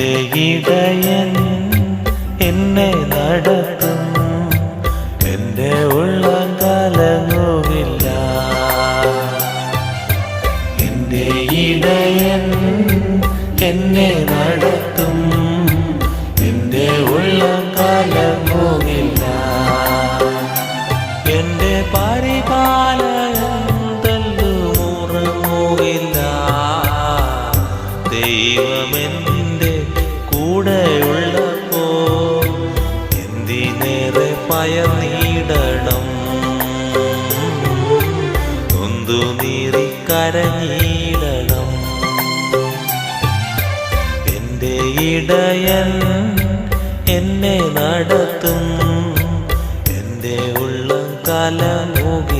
എന്റെ ഇടയൻ എന്നെ നടത്തും. എന്റെ ഉള്ളം കലങ്ങുകില്ല എന്റെ ഇടയൻ എന്നെ നടത്തും. എന്റെ ഉള്ളം കലങ്ങുകില്ല എന്റെ പരിപാലകൻ ദൈവമെന്റെ കൂടെയുള്ളപ്പോ എന്തിനേറെ പയനീടണം നൊന്തു നീറി കരഞ്ഞിടണം. എന്റെ ഇടയൻ എന്നെ നടത്തും. എന്റെ ഉള്ളം കലമുകില്ല